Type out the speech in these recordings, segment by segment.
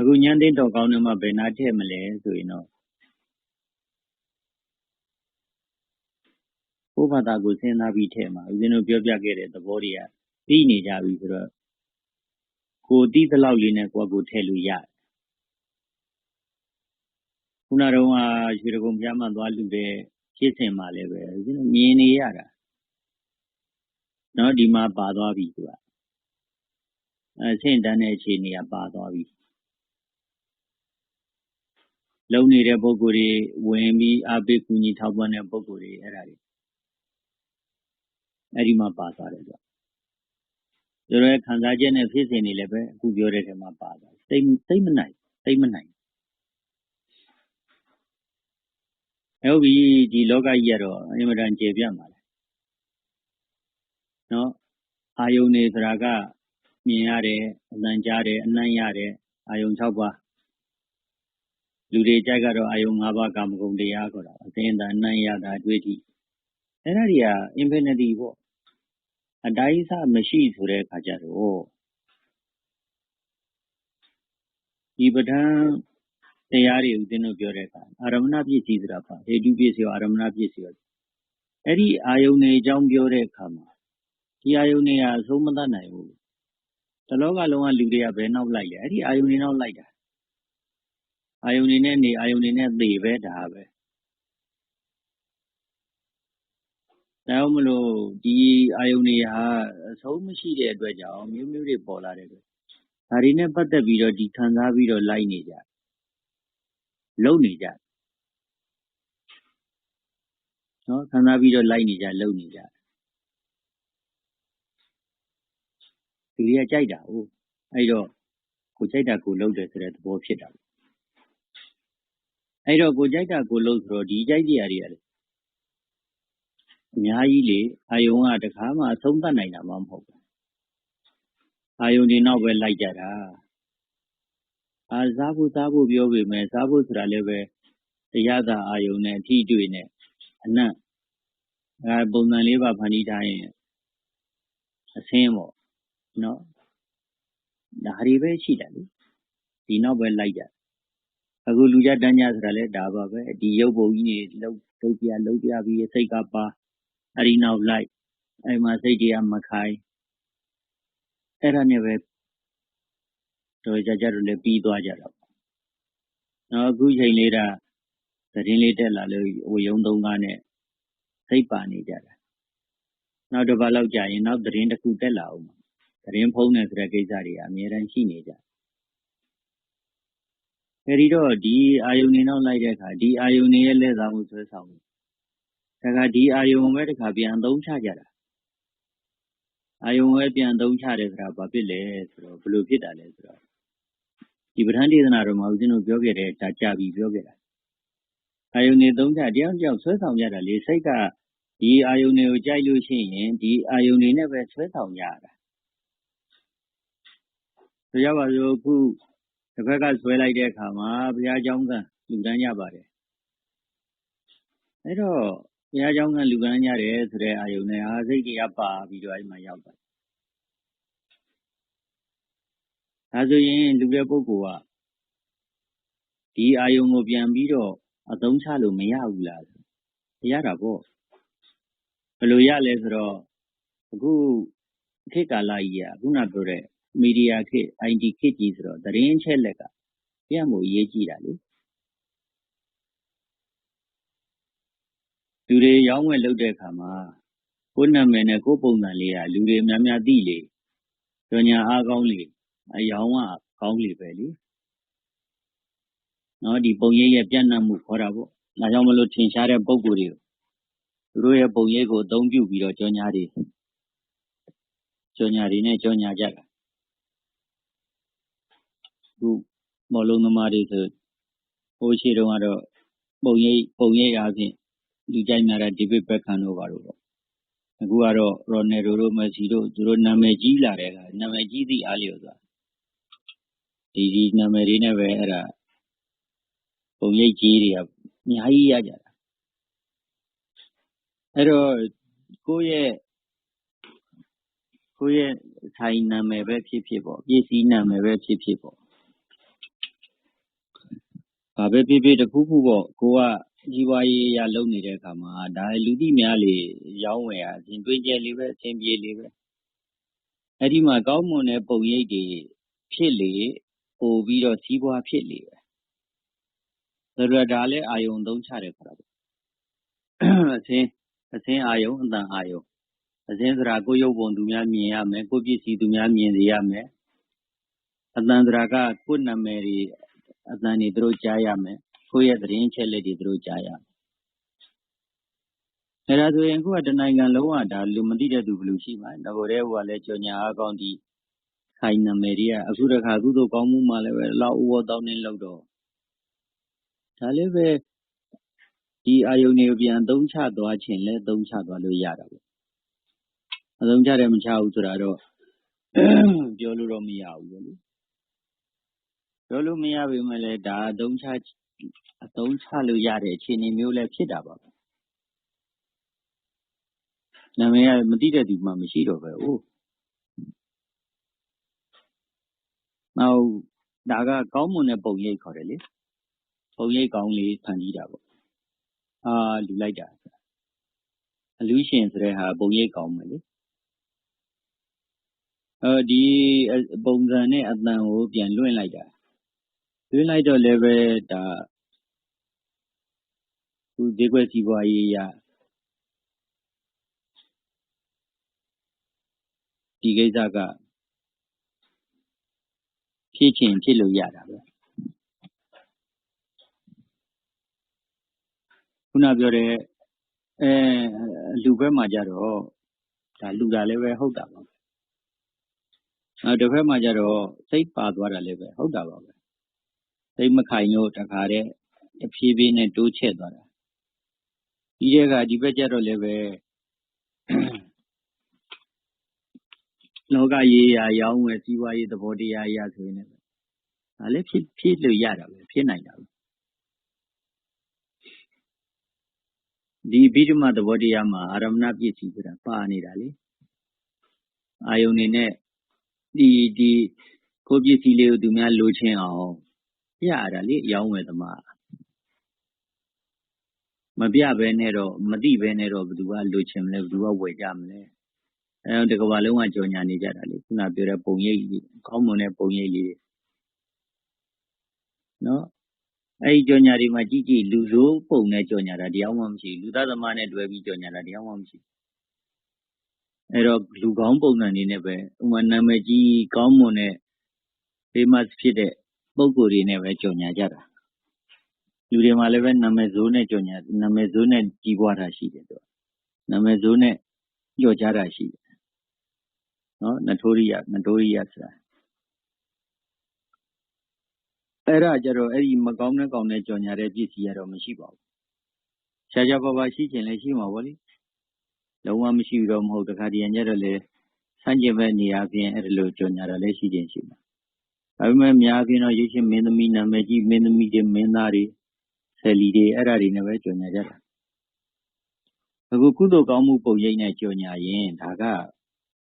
အခုညန်းသိန်းတော်ကောင်းထဲမှာဘယ်နာထည့်မလဲဆိုရင်တော့ကိုယ့်ဘာသာကိုစဉ်းစားပြီးထည့်မှာဦးဇင်းတို့ပြောပြခဲ့တဲ့သဘောတွေကသိနေကြပြီဆိုတော့ကိုသိသလောက်လေးနဲ့ကိုယ့်ကိုထည့်လို့ရတယ်ခုနတော့ရွှေတကုံဘုရားမှသွားလူတဲ့ဖြစ်စဉ်မှာလည်းပဲဦးဇင်းတို့မြင်နေရတာနော်ဒီမှာပါသွားပြီသူကအဲဆင့်တန်းတဲ့အခြေအနေကပါသွားပြီ လုံနေတဲ့ပုံကိုယ်တွေဝင်ပြီးအပိကူညီထောက်ပံ့တဲ့ပုံကိုယ်တွေအဲ့ဒါတွေအဲ့ဒီမှာပါသွားတယ်ဆိုတော့ရဲခံစားချက်နဲ့ဖြစ်စဉ်တွေလည်းပဲအခုပြောတဲ့ထဲမှာပါသွားစိတ်စိတ်မနိုင်စိတ်မနိုင်ဟုတ်ပြီဒီလောကကြီးကတော့အင်မတန်ကျေပြတ်ပါလေနော်အာယုန်နေဆိုတာကမြင်ရတယ်အနံကြားတယ်အနံ့ရတယ်အာယုန်6ပါး လူတွေကြိုက်ကတော့ အာယုံ၅ပါး ကာမဂုဏ်တရားခေါ်တာအသင်္တန်နိုင်ရတာတွေ့ထိအဲ့ဒါတွေက infinity ပေါ့အတိုင်းစမရှိဆိုတဲ့အခါကျတော့ဒီပဋ္ဌာန်းတရားတွေဦးဇင်းတို့ပြောတဲ့အခါအာရမဏပစ္စည်းဆိုတာပါဟေတုပစ္စည်းရောအာရမဏပစ္စည်းရောအဲ့ဒီအာယုန်တွေအကြောင်းပြောတဲ့အခါမှာဒီအာယုန်တွေကအဆုံးမသတ်နိုင်ဘူးတလောကလုံးကလူတွေကဘယ်နောက်လိုက်လဲအဲ့ဒီအာယုန်တွေနောက်လိုက်တာ အာယုန်နေနဲ့နေအာယုန်နေနဲ့သေပဲဒါပဲဒါကြောင့်မလို့ဒီအာယုန်တွေဟာအဆုံးမရှိတဲ့အတွက်ကြောင့်မျိုးမျိုးတွေပေါ်လာတဲ့အတွက်ဒါတွေနဲ့ပတ်သက်ပြီးတော့ဒီခံစားပြီးတော့လိုက်နေကြလုံနေကြနော်ခံစားပြီးတော့လိုက်နေကြလုံနေကြဒီကကြိုက်တာဟုတ်အဲ့တော့ကိုကြိုက်တာကိုလုံတယ်ဆိုတဲ့သဘောဖြစ်တာ အဲ့တော့ ကိုကြိုက်တာ ကိုလုပ်ဆိုတော့ ဒီကြိုက်ကြရာတွေရတယ်အများကြီးလေ အာယုံက တခါမှ အဆုံးသတ်နိုင်တာမှ မဟုတ်ဘူးအာယုံဒီနောက်ပဲ လိုက်ကြတာ အာစားဖို့ စားဖို့ ပြောပေမဲ့စားဖို့ဆိုတာလည်းပဲတရားသာအာယုံနဲ့ အထီးတွေ့နဲ့ အနတ်အဲပုံစံလေးပါ ဖန်တီးထားရင် အဆင်းပေါ့နော် ဒါတွေပဲ ရှိတယ်လေ ဒီနောက်ပဲ လိုက်ကြ အခုလူကြတန်းကြဆိုတာလည်းဒါပါပဲဒီရုပ်ပုံကြီးတွေလှုပ်လှုပ်ပြလှုပ်ပြပြီးစိတ်ကပါအဲ့ဒီနောက်လိုက်အဲ့မှာစိတ်တွေကမခိုင်အဲ့ဒါနဲ့ပဲတို့ကြကြတို့လည်းပြီးသွားကြတော့နော်အခုချိန်လေးတာသတင်းလေးတက်လာလို့ဝေယုံသုံးကားနဲ့စိတ်ပါနေကြတာနောက်တစ်ပတ်လောက်ကြာရင်နောက်သတင်းတစ်ခုတက်လာအောင်သတင်းဖုံးနေဆိုတဲ့ကိစ္စတွေအများတန်းရှိနေကြ အဲဒီတော့ ဒီအာယုန်နေနောက်လိုက်တဲ့အခါ ဒီအာယုန်နေရဲ့လက်စားမှု ဆွဲဆောင်မှုဒါကဒီအာယုန်ပဲတစ်ခါ ပြန်သုံးချကြတာ အာယုံပဲ ပြန်သုံးချတယ်ဆိုတာ ဘာဖြစ်လဲဆိုတော့ဘလို့ဖြစ်တာလဲဆိုတော့ ဒီပဋ္ဌာန်းဒေသနာတော်မှာ ဦးဇင်းတို့ ပြောခဲ့တဲ့ဒါ ကြာပြီ ပြောခဲ့တာ အာယုန်နေသုံးချ တယောက်တယောက် ဆွဲဆောင်ကြတာလေ စိတ်က ဒီအာယုန်တွေကို ကြိုက်လို့ရှိရင် ဒီအာယုန်တွေနဲ့ပဲ ဆွဲဆောင်ကြတာ ဆိုရပါစို့ အခု တစ်ဖက်ကဆွဲလိုက်တဲ့အခါမှာဘုရားကျောင်းကလူတန်းကြပါတယ်အဲ့တော့ဘုရားကျောင်းကလူကန်းကြတယ်ဆိုတဲ့အာယုန်နဲ့အာစိတ်ကြီးပါပြီးတော့အဲ့မှာရောက်တာဒါဆိုရင်လူတဲ့ပုဂ္ဂိုလ်ကဒီအာယုန်ကိုပြန်ပြီးတော့အသုံးချလို့မရဘူးလားရတာပေါ့ဘယ်လိုရလဲဆိုတော့အခုခေတ်ကာလကြီးကခုနပြောတဲ့ မီဒီယာခေတ် IT ခေတ်ကြီးဆိုတော့ သတင်းချက်လက်ကပြန်မို့ရေးကြည့်တာလေ လူတွေရောင်းဝယ်လုပ်တဲ့အခါမှာ ကိုယ်နာမည်နဲ့ ကိုယ်ပုံစံလေးက လူတွေများများသိလေ ကြော်ညာအားကောင်းလေအယောင်ကကောင်းလေပဲလေနော်ဒီပုံရိပ်ရဲ့ပြန့်နှံ့မှုခေါ်တာပေါ့ ဒါကြောင့်မလို့ ထင်ရှားတဲ့ ပုံကိုယ်တွေကို သူတို့ရဲ့ ပုံရိပ်ကို အသုံးပြုပြီးတော့ ကြော်ညာတွေကြော်ညာတွေနဲ့ ကြော်ညာကြတာ ခုမော်လုံးသမားတွေဆိုဟိုရှိတုန်းကတော့ပုံရိပ်ပုံရိပ်အားဖြင့်လူကြိုက်များတဲ့ဒေးဗစ်ဘက်ခန်တို့ပါတော့ပေါ့အခုကတော့ရော်နယ်ဒိုတို့မက်ဆီတို့သူတို့နာမည်ကြီးလာတဲ့အခါနာမည်ကြီးသည့်အားလျော်စွာဒီဒီနာမည်တွေနဲ့ပဲအဲ့ဒါပုံရိပ်ကြီးတွေကအများကြီးရကြတာအဲ့တော့ကိုယ့်ရဲ့ကိုယ့်ရဲ့ဆိုင်နာမည်ပဲဖြစ်ဖြစ်ပေါ့ပစ္စည်းနာမည်ပဲဖြစ်ဖြစ်ပေါ့ ဘာပဲဖြစ်ဖြစ်တစ်ခုခုပေါ့ ကိုကကြီးပွားရေးအရ လုပ်နေတဲ့အခါမှာ ဒါလူသိများလေ ရောင်းဝယ်ရအစဉ်တွေးကြလေးပဲအစဉ်ပြေလေးပဲ အဲ့ဒီမှာ ကောင်းမွန်တဲ့ ပုံရိပ်တွေဖြစ်လေ ပို့ပြီးတော့ စီးပွားဖြစ်လေပဲ ဆိုတော့ ဒါလည်း အာယုံသုံးချတယ်ခေါ်တာပေါ့အစဉ်အစဉ်အာယုံအတန်အာယုံအစဉ်စရာကိုရုပ်ပုံ သူများမြင်ရမယ် ကိုပစ္စည်း သူများမြင်စေရမယ်အတန်စရာက ကိုနာမည်တွေ အတန်တွေသူတို့ကြားရမယ်ကိုယ့်ရဲ့သတင်းချက်လက်တွေသူတို့ကြားရမယ်အဲဒါဆိုရင်ခုကတနိုင်ငံလုံးကဒါလူမသိတဲ့သူဘယ်လိုရှိမှာလဲငကိုတဲ့ဟိုကလည်းကြော်ညာအကောင်းဒီခိုင်နာမည်တွေကအခုတခါကုသိုလ်ကောင်းမှုမှလည်းပဲလောက်ဥဝတောင်းနေလို့တော့ဒါလည်းပဲဒီအာယုန်တွေကိုပြန်သုံးချသွားခြင်းလဲသုံးချသွားလို့ရတာပေါ့အသုံးချတယ်မချဘူးဆိုတာတော့ပြောလို့တော့မရဘူးပေါ့လေ ပြောလို့မရပေမဲ့လည်း ဒါအသုံးချအသုံးချလို့ရတဲ့ အခြေအနေမျိုးလည်း ဖြစ်တာပါပဲ နာမည်က မသိတဲ့သူမှ မရှိတော့ပဲအိုးနောက် ဒါက ကောင်းမွန်တဲ့ ပုံရိပ်ခေါ်တယ်လေ ပုံရိပ်ကောင်းလေး ဖန်တီးတာပေါ့ အာလူလိုက်တာ အလူရှင်ဆိုတဲ့ဟာပုံရိပ်ကောင်းမယ်လေအဲဒီပုံစံနဲ့အတန်ကို ပြန်လွှင့်လိုက်တာ လွှင့်လိုက်တော့လည်းပဲ ဒါသူဈေးကွက်စီးပွားရေးရဒီကိစ္စက ဖြစ်ချင်ဖြစ်လို့ရတာပဲ ခုနပြောတဲ့အဲလူဘက်မှာကြတော့ ဒါလူတာလည်းပဲ ဟုတ်တာပါပဲနောက်တစ်ဖက်မှာကြတော့ စိတ်ပါသွားတာလည်းပဲ ဟုတ်တာပါပဲ စိတ်မခိုင်လို့တခါတည်းတဖြည်းဖြည်းနဲ့တိုးချက်သွားတာဒီတဲ့ကဒီဘက်ကြတော့လည်းပဲလောကရေးရာရောင်းဝယ်စီးပွားရေးသဘောတရားအရဆိုရင်လည်းဒါလည်းဖြစ်ဖြစ်လို့ရတာပဲဖြစ်နိုင်တာပဲဒီဘိဓမ္မာသဘောတရားမှာအာရမဏပစ္စည်းဆိုတာပါနေတာလေအာယုန်နေနဲ့ဒီဒီကိုပစ္စည်းလေးကိုသူများလိုချင်အောင် ပြရတာလေရောင်းဝယ်သမားမပြဘဲနဲ့တော့ မသိဘဲနဲ့တော့ ဘယ်သူက လိုချင်မလဲ ဘယ်သူက ဝယ်ကြမလဲ အဲတကဘာလုံးက ကြော်ညာနေကြတာလေ ခုနပြောတဲ့ ပုံရိပ်ကြီးကောင်းမွန်တဲ့ ပုံရိပ်လေးနော်အဲ့ဒီကြော်ညာတွေမှာကြည့်ကြည့် လူဆိုးပုံနဲ့ ကြော်ညာတာတရားမှမရှိလူသားသမားနဲ့တွဲပြီး ကြော်ညာတာတရားမှမရှိအဲ့တော့ လူကောင်းပုံစံနေနဲ့ပဲဥမာ နာမည်ကြီး ကောင်းမွန်တဲ့ famous ဖြစ်တဲ့ ပုံကိုယ်တွေနဲ့ပဲကြော်ညာကြတာလူတွေမှာလည်းပဲနာမည်ဆိုးနဲ့ကြော်ညာနာမည်ဆိုးနဲ့ကြီးပွားတာရှိတယ်တော့နာမည်ဆိုးနဲ့ကြော်ကြတာရှိတယ်နော်နထိုရိယနထိုရိယဆိုတာအဲ့ဒါကြတော့အဲ့ဒီမကောင်းတဲ့ကောင်နဲ့ကြော်ညာတဲ့ပစ္စည်းကတော့မရှိပါဘူးရှားရှားပါးပါးရှိချင်လည်းရှိမှာပေါ့လေလုံးဝမရှိတော့မဟုတ်တခါတည်းညတော့လေဆန့်ကျင်ဘက်နေရာပြင်အဲ့ဒါလိုကြော်ညာတာလည်းရှိခြင်းရှိမှာ ဒါပေမဲ့များပြင်တော့ရုပ်ရှင်မင်းသမီးနာမည်ကြီးမင်းသမီးတွေမင်းသားတွေဆယ်လီတွေအဲ့ဒါတွေနဲ့ပဲကြော်ညာကြတာအခုကုသိုလ်ကောင်းမှုပုံရိပ်နဲ့ကြော်ညာရင်ဒါက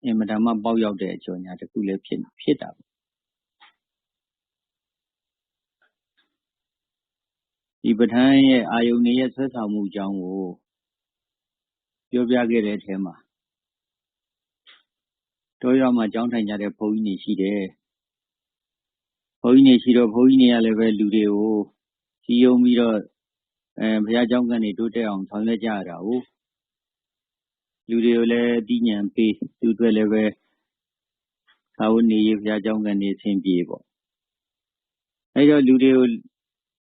အင်မတန်မှပေါက်ရောက်တဲ့အကြော်ညာတစ်ခုလည်းဖြစ်ဖြစ်တာပေါ့ဒီပဋ္ဌာန်းရဲ့အာယုန်ရဲ့ဆွဲဆောင်မှုအကြောင်းကိုပြောပြခဲ့တဲ့အထဲမှာတောရွာမှာကြောင်းထိုင်ကြတဲ့ဘုန်းကြီးတွေရှိတယ်ဘု န်းကြီးတွေရှိတော့ ဘုန်းကြီးတွေကလည်းပဲ လူတွေကိုစီယုံပြီးတော့အဲဘုရားကျောင်းကနေတိုးတက်အောင် ဆောင်ရွက်ကြရတာ哦လူတွေကိုလည်း အသိဉာဏ်ပေး သူတွေလည်းပဲသာဝနေရေး ဘုရားကျောင်းကနေဆင်ပြေပေါ့ အဲတော့ လူတွေကို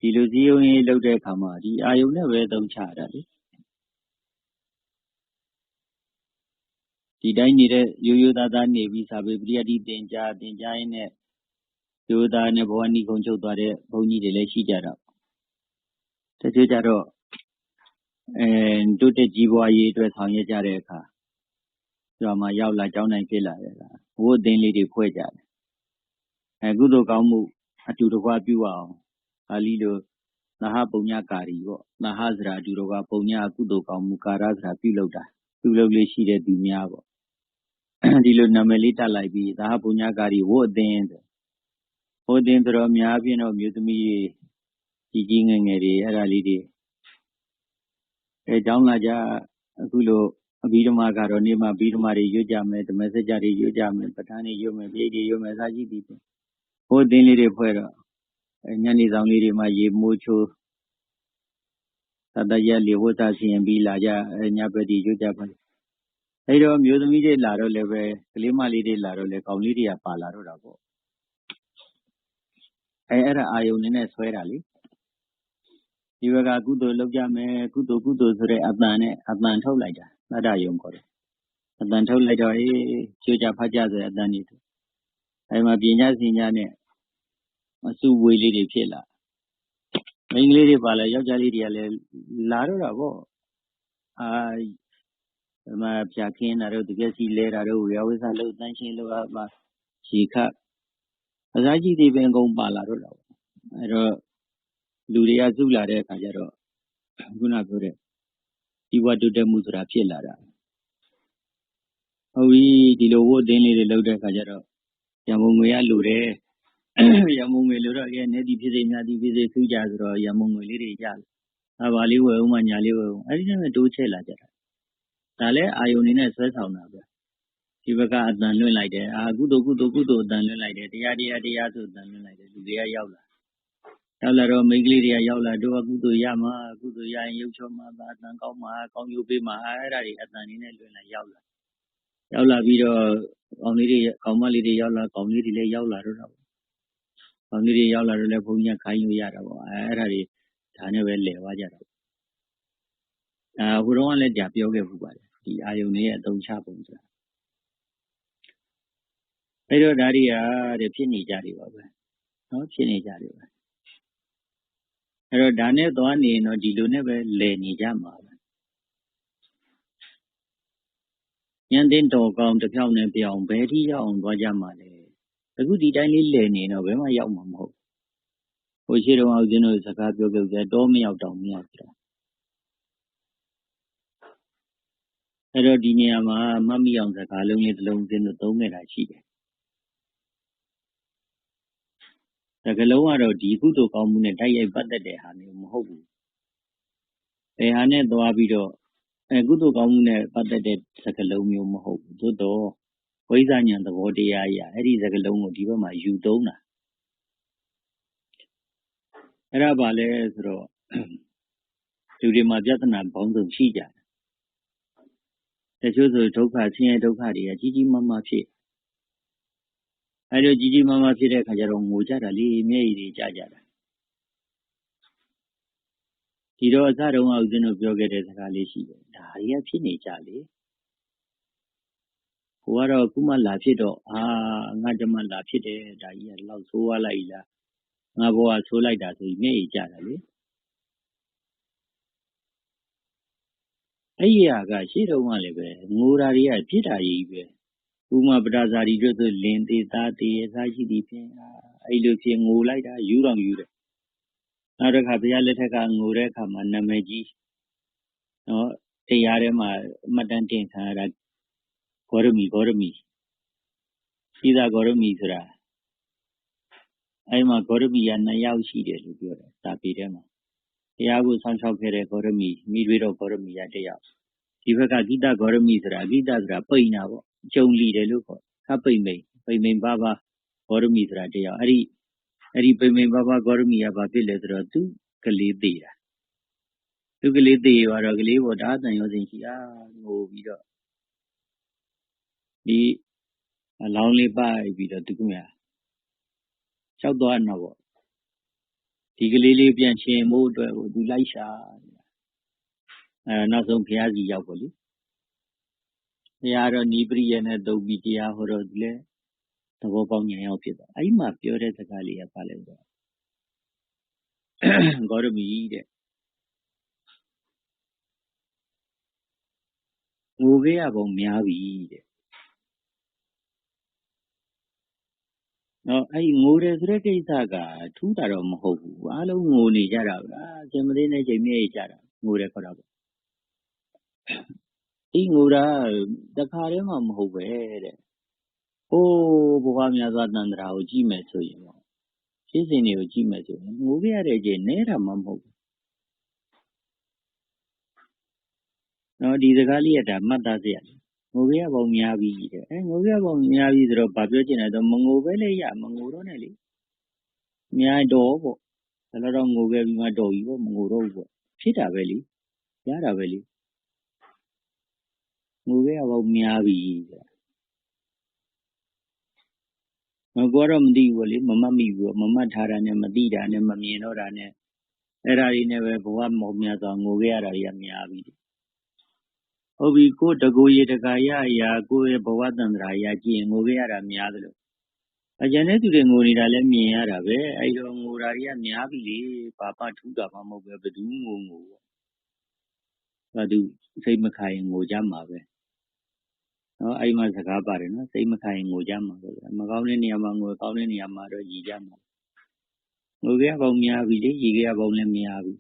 ဒီလို စည်းရုံးရေးလုပ်တဲ့အခါမှာ ဒီအာယုံနဲ့ပဲသုံးချတာလေ ဒီတိုင်းနေတဲ့ ရိုးရိုးသားသားနေပြီး စာပေပရိယတ်တိတင်ကြားတင်ကြားရင်းနဲ့ ရိုးသားနဲ့ ဘဝနိခုံချုပ်သွားတဲ့ ဘုန်းကြီးတွေလည်း ရှိကြတာတချို့ကြတော့အဲတိုးတက်ကြီးပွားရေးအတွက် ဆောင်ရွက်ကြတဲ့အခါကျွာမှာရောက်လာကြောင်းနိုင်ဖြစ်လာတယ်လားဘိုးအသိလေးတွေ ဖွဲ့ကြတယ်အဲကုသိုလ်ကောင်းမှု အတူတကွ ပြုအောင် ပါဠိလိုနာဟပုံညကာရီပေါ့နာဟစရာအတူတကွ ပုံညကုသိုလ်ကောင်းမှု ကာရစရာပြုလုပ်တာ ပြုလုပ်လေးရှိတဲ့သူများပေါ့ ဒီလို နာမည်လေးတက်လိုက်ပြီးနာဟပုံညကာရီဝတ်အသင်းဆို ဝတ်အသင်းဆိုတော့အများပြင်းတော့မြို့သမီးကြီးကြီးငယ်ငယ်တွေအဲ့ဒါလေးတွေအဲကြောင်းလာကြအခုလိုအဘိဓမ္မာကတော့နေမှာအဘိဓမ္မာတွေရွတ်ကြမယ်ဓမ္မစကြာတွေရွတ်ကြမယ်ပဋ္ဌာန်းတွေရွတ်မယ်ပြိဋ္ဌိရွတ်မယ်စာကြည့်ပြီးဟိုတင်းလေးတွေဖွဲ့တော့ညနေဆောင်လေးတွေမှာရေမိုးချိုးသတ္တရလေဝတ်သာစီရင်ပြီးလာကြညဘက်ဒီရွတ်ကြပါလေအဲ့တော့မျိုးသမီးတွေလာတော့လည်းပဲကလေးမလေးတွေလာတော့လည်းကောင်းလေးတွေကပါလာတော့တာပေါ့ အဲအဲ့ဒါအာယုန်နေနဲ့ဆွဲတာလေဒီဘက်ကကုသိုလ်လုပ်ကြမယ်ကုသိုလ်ကုသိုလ်ဆိုတဲ့အတန်နဲ့အတန်ထုတ်လိုက်တာသတ္တယုံခေါ်တယ်အတန်ထုတ်လိုက်တော့အေးချိုးကြဖတ်ကြဆိုတဲ့အတန်ကြီးအဲမှာပြင်ကြစင်ကြနဲ့အစုဝေးလေးတွေဖြစ်လာမိန်းကလေးတွေပါလဲယောက်ျားလေးတွေကလည်းလာတော့တာပေါ့အာဒီမှာဖြာခင်းတာတို့တကယ်စီလဲတာတို့ရဝိသလို့တန်းချင်းလို့အပါရှီခ အစားကြီးတွေပင်ကုန်ပါလာတော့တာပေါ့အဲတော့လူတွေကစုလာတဲ့အခါကျတော့ခုနပြောတဲ့ဒီဝတ္တုတက်မှုဆိုတာဖြစ်လာတာဟုတ်ပြီဒီလိုဝတ်သိင်းလေးတွေလုပ်တဲ့အခါကျတော့ရမုံငွေရလူတယ်ရမုံငွေလိုတော့ကဲနေဒီဖြစ်စေများဒီဖြစ်စေခူးကြဆိုတော့ရမုံငွေလေးတွေရတယ်။အဘာလေးဝယ်ဦးမှညာလေးဝယ်ဦးအဲ့ဒီနဲ့တိုးချဲ့လာကြတာ။ဒါလည်းအာယုန်နေနဲ့ဆွဲဆောင်တာပဲ။ ဒီဘက်ကအတန်လွင့်လိုက်တယ်။အာကုသိုလ်ကုသိုလ်ကုသိုလ်အတန်လွင့်လိုက်တယ်။တရားတရားတရားဆိုအတန်လွင့်လိုက်တယ်လူတွေကရောက်လာ။ရောက်လာတော့မိန်းကလေးတွေကရောက်လာတို့ကကုသိုလ်ရမှာကုသိုလ်ရရင်ရုပ်ချောမှာသာအတန်ကောင်းမှာကောင်းရုပ်ပေးမှာအဲ့ဒါတွေအတန်နေနဲ့လွင့်လာရောက်လာ။ရောက်လာပြီးတော့ကောင်းလေးတွေကောင်းမလေးတွေရောက်လာကောင်းလေးတွေလည်းရောက်လာတော့တာပေါ့။ကောင်းလေးတွေရောက်လာတော့လည်းဘုန်းကြီးခိုင်းလို့ရတာပေါ့။အဲအဲ့ဒါတွေဒါနဲ့ပဲလဲသွားကြတာပေါ့။အာဟိုတော့ကလည်းကြာပြောခဲ့ဘူးပါတယ်။ဒီအာယုန်တွေရဲ့အသုံးချပုံဆိုတာ။ အဲ့တော့ဒါတွေကတဲ့ဖြစ်နေကြတယ်ပါပဲ။နော်ဖြစ်နေကြတယ်ပါ။အဲ့တော့ဒါနဲ့သွားနေရင်တော့ဒီလိုနဲ့ပဲလဲနေကြမှာပဲ။ညံတင်တော်ကောင်းတစ်ဖြောင်းနဲ့ပြောင်းဘယ်ထိရောက်အောင်သွားကြမှာလဲအခုဒီတိုင်းလေးလည်နေတော့ဘယ်မှရောက်မှာမဟုတ်ဟိုရှိတော့အောင်ကျွန်တော်စကားပြောကြကြတော့မရောက်တော့မရောက်ကြအဲ့တော့ဒီနေရာမှာမတ်မိအောင်စကားလုံးလေးတစ်လုံးစင်းလို့သုံးနေတာရှိတယ် စကားလုံးကတော့ ဒီကုသိုလ်ကောင်းမှုနဲ့ တိုက်ရိုက်ပတ်သက်တဲ့ဟာမျိုးမဟုတ်ဘူးအဲဟာနဲ့သွားပြီးတော့အဲကုသိုလ်ကောင်းမှုနဲ့ ပတ်သက်တဲ့ စကားလုံးမျိုးမဟုတ်ဘူး သို့တော့ဝိဇ္ဇာဉာဏ်သဘောတရားအရာအဲ့ဒီစကားလုံးကို ဒီဘက်မှာ ယူသုံးတာ အဲ့ဒါပါလဲဆိုတော့ လူတွေမှာ ပြဿနာပေါင်းစုံရှိကြတယ် တချို့ဆို ဒုက္ခ ဆင်းရဲဒုက္ခတွေက ကြီးကြီးမားမားဖြစ် အဲ့လိုကြီးကြီးမားမားဖြစ်တဲ့အခါကျတော့ငိုကြတာလေမျက်ရည်တွေကျကြတာဒီတော့အစတုန်းကဦးဇင်းတို့ပြောခဲ့တဲ့စကားလေးရှိတယ်ဒါတွေကဖြစ်နေကြလေဟိုကတော့ခုမှလာဖြစ်တော့အာငါကြမလာဖြစ်တယ်ဒါကြီးကလောက်ဆိုးသွားလိုက်လားငါဘဝဆိုးလိုက်တာဆိုပြီးမျက်ရည်ကျတာလေအဲ့ဒီဟာကရှေ့တုန်းကလည်းပဲငိုတာတွေကဖြစ်တာကြီးပဲ ဥမာပဒါဇာတိတို့ဆိုလင်သေးသားသေးအစားရှိသည်ဖြင့်အဲ့လိုဖြစ်ငိုလိုက်တာယူတော့ယူတယ်နောက်တစ်ခါဘုရားလက်ထက်ကငိုတဲ့အခါမှာနာမည်ကြီးနော်တရားထဲမှာအမတန်တင်ခံရတာဂေါရမီဂေါရမီရှိသာဂေါရမီဆိုတာအဲ့မှာဂေါရမီက2ယောက်ရှိတယ်လို့ပြောတယ်စာပေထဲမှာတရားကိုဆောင်းလျှောက်ခဲ့တဲ့ဂေါရမီမိတွေတော့ဂေါရမီကတယောက်ဒီဘက်ကဂိတဂေါရမီဆိုတာဂိတဆိုတာပိန်တာပေါ့ ကျုံလီတယ်လို့ခေါ်ခပိန်မိန်ပိန်မိန်ဘာဘာဂေါရမီဆိုတာတယောက်အဲ့ဒီအဲ့ဒီပိန်မိန်ဘာဘာဂေါရမီကဘာဖြစ်လဲဆိုတော့သူကလေးသေးတာသူကလေးသေးရောတော့ကလေးပေါ်ဒါအတန်ရောစင်ရှိတာငိုပြီးတော့ဒီအလောင်းလေးပိုက်ပြီးတော့သူကမြလျှောက်သွားတော့ပေါ့ဒီကလေးလေးပြန်ရှင်မို့အတွက်ကိုသူလိုက်ရှာအဲနောက်ဆုံးဘုရားစီရောက်ပေါ့လေဘု ရားတော့နီးပရိယနဲ့တုံပြီးတရားဟောတော့ဒီလေသဘောပေါက်ဉာဏ်ရောက်ဖြစ်သွားအဲ့မှာပြောတဲ့စကားလေးကပါလဲဆိုဂေါရမီတဲ့ငိုခဲ့ရပုံများပြီတဲ့နော်အဲ့ငိုတယ်ဆိုတဲ့ကိစ္စကထူးတာတော့မဟုတ်ဘူးအားလုံးငိုနေကြတာဗျာစင်မလေးနဲ့ချိန်မြဲကြတာငိုတယ်ခေါ်တာပေါ့ ဒီငိုတာတခါတည်းမှ မဟုတ်ပဲတဲ့ ဟိုးဘဝများစွာတန်ត្រာကို ကြည့်မယ်ဆိုရင်ပေါ့ရှဖြစ်စဉ်တွေကို ကြည့်မယ်ဆိုရင် ငိုခဲ့ရတဲ့အကျင့်နဲတာမှ မဟုတ်ဘူးနော်ဒီစကားလေးက ဒါ မှတ်သားစရာငိုခဲ့ရပုံများပြီတဲ့အဲငိုခဲ့ရပုံများပြီဆိုတော့ ဘာပြောချင်လဲဆိုမငိုပဲလေရမငိုတော့နဲ့လေများတော့ပေါ့ဒါတော့ ငိုခဲ့ပြီးမှ တော်ပြီပေါ့ မငိုတော့ဘူးပေါ့ ဖြစ်တာပဲလေ ရတာပဲလေ ငိုခဲ့ရပုံများပြီတဲ့ငါကတော့မသိဘူးလေမမတ်မိဘူးမမတ်ထားတာနဲ့မသိတာနဲ့မမြင်တော့တာနဲ့အဲ့ဒါတွေနဲ့ပဲဘဝမောမြတ်စွာငိုခဲ့ရတာတွေကများပြီဟုတ်ပြီကိုတကူရေတကာရရာကိုရဲ့ဘဝတန္တရာရကြည့်ရင်ငိုခဲ့ရတာများသလိုအကျန်တဲ့သူတွေငိုနေတာလည်းမြင်ရတာပဲအဲ့တော့ငိုတာတွေကများပြီလေဘာပထူးတာမှမဟုတ်ပဲဘယ်သူငိုငိုဘာသူစိတ်မခိုင်ငိုကြမှာပဲ နော်အဲ့မှာစကားပါတယ်နော်စိတ်မခိုင်ငိုကြမှာပဲမကောင်းတဲ့နေရာမှာငိုကောင်းတဲ့နေရာမှာတော့ရည်ကြမှာငိုကြပေါင်းများပြီလေရည်ကြပေါင်းလည်းများပြီ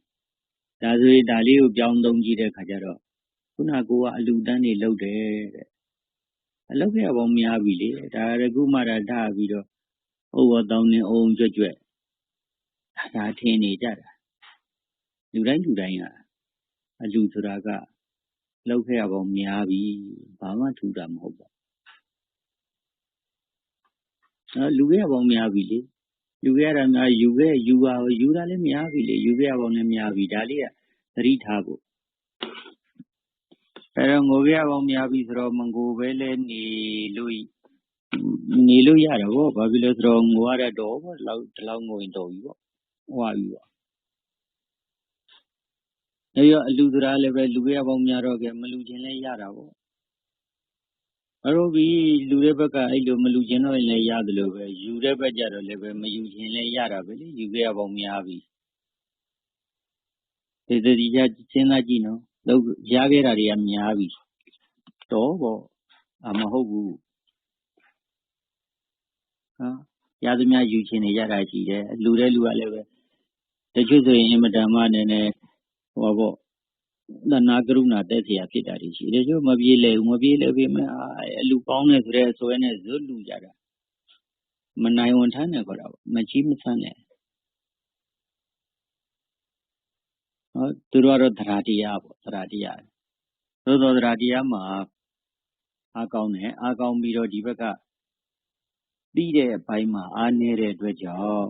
ဒါဆိုရင်ဒါလေးကိုပြောင်းသုံးကြည့်တဲ့ခါကျတော့ခုနကကိုကအလူတန်းနေလုပ်တယ်တဲ့အလုပ်ကြပေါင်းများပြီလေဒါရကုမှတာထပြီးတော့ဩဝတောင်းနေအောင်ကြွကြွဒါထင်နေကြတာလူတိုင်းလူတိုင်းကအလူဆိုတာက လောက်ခဲ့ရပေါင်းများပြီဘာမှထူတာမဟုတ်ပါအဲလူခဲ့ရပေါင်းများပြီလေလူခဲ့ရတာများယူခဲ့ယူပါယူတာလည်းများပြီလေယူခဲ့ရပေါင်းလည်းများပြီဒါလေးကသတိထားဖို့အဲတော့ငိုခဲ့ရပေါင်းများပြီဆိုတော့မငိုပဲလဲနေလို့နေလို့ရတော့ဗောဘာဖြစ်လို့ဆိုတော့ငိုရတဲ့တော့ဗောဒီလောက်ဒီလောက်ငိုရင်တော့ပြီဗောဟွာပြီဗော အဲ့ရောအလူစရာလည်းပဲလူရပေါင်းများတော့ကဲမလူခြင်းလည်းရတာပေါ့အဲ့တော့ဒီလူတဲ့ဘက်ကအဲ့လိုမလူခြင်းတော့လည်းရတယ်လို့ပဲယူတဲ့ဘက်ကြတော့လည်းပဲမယူခြင်းလည်းရတာပဲလေယူခဲ့ရပေါင်းများပြီဒီတတိယစဉ်းစားကြည့်နော်လောက်ရခဲ့တာတွေကများပြီတော့ပေါ့အမဟုတ်ဘူးဟာရသမျှယူခြင်းနေရတာရှိတယ်လူတဲ့လူကလည်းပဲတချို့ဆိုရင်အင်မတန်မှနည်းနည်း ဟောပေါ့သနာကရုဏာတက်เสียဖြစ်တာတွေရှိတယ်ကျို့မပြေလဲဘူးမပြေလဲပြီမအလူပေါင်းနေဆိုတဲ့ဆွဲနဲ့ဇွတ်လူကြတာမနိုင်ဝန်ထမ်းတယ်ခေါ်တာပေါ့မကြီးမဆန်းနဲ့ဟောသူတို့ကတော့သရာတရားပေါ့သရာတရားသို့သောသရာတရားမှာအားကောင်းတယ်အားကောင်းပြီးတော့ဒီဘက်ကပြီးတဲ့အပိုင်းမှာအားနည်းတဲ့အတွက်ကြောင့်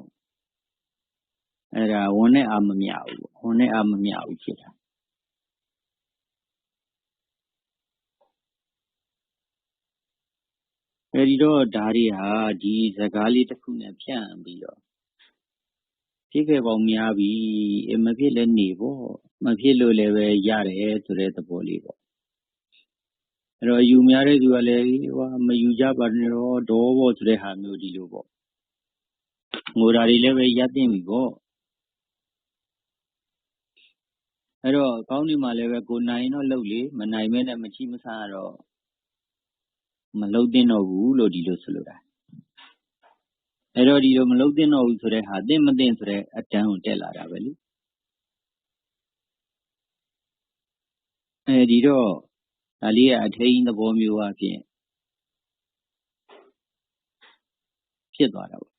အဲ့ဒါဝန်နဲ့အာမမြဘူးဝန်နဲ့အာမမြဘူးဖြစ်တာအဲဒီတော့ဒါတွေဟာဒီစကားလေးတစ်ခုနဲ့ဖြန့်ပြီးတော့ဖြစ်ခဲ့ပေါင်းများပြီမဖြစ်လည်းနေပေါ့မဖြစ်လို့လည်းပဲရတယ်ဆိုတဲ့သဘောလေးပေါ့အဲ့တော့ယူများတဲ့သူကလည်းဟိုမယူကြပါနဲ့တော့ဒေါဘောဆိုတဲ့ဟာမျိုးဒီလိုပေါ့ငိုတာတွေလည်းပဲရပ်တင်ပြီပေါ့ အဲ့တော့ ကောင်းဒီမှာလည်းပဲ ကိုနိုင်တော့လှုပ်လေ မနိုင်မဲနဲ့ မချိမဆန်းတော့ မလှုပ်တင်တော့ဘူးလို့ ဒီလိုဆိုလိုတာ အဲ့တော့ ဒီလို မလှုပ်တင်တော့ဘူးဆိုတဲ့ဟာတင်မတင်ဆိုတဲ့ အတန်းကို တက်လာတာပဲလေ အဲဒီတော့ ဒါလေးက အထိန်သဘောမျိုးအဖြစ်ဖြစ်သွားတာပေါ့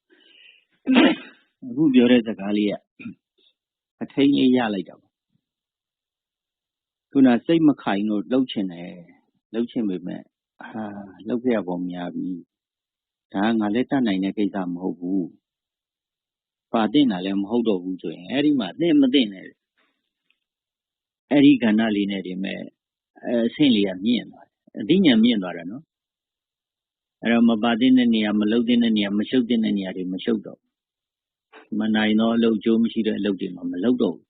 အခုပြောတဲ့စကားလေးက အထိန်လေး ရလိုက်တာပေါ့ ခုန စိတ်မခိုင်လို့လှုပ်ချင်တယ်လှုပ်ချင်ပေမဲ့အာလှုပ်ခဲ့ရပုံများပြီ ဒါက ငါလည်း တတ်နိုင်တဲ့ကိစ္စ မဟုတ်ဘူး ပါတင်တာလည်း မဟုတ်တော့ဘူးဆိုရင် အဲ့ဒီမှာ သင်မသိနဲ့ အဲ့ဒီကဏ္ဍလေးနဲ့ဒီမဲ့အဆင့်လေးက မြင့်သွားတယ် အသိဉာဏ်မြင့်သွားတယ်နော် အဲ့တော့ မပါတဲ့နေရာ မလုတဲ့နေရာ မရှုပ်တဲ့နေရာတွေ မရှုပ်တော့မနိုင်တော့အလုပ်ကြိုးမရှိတဲ့အလုပ်တွေမှာ မလုပ်တော့ဘူး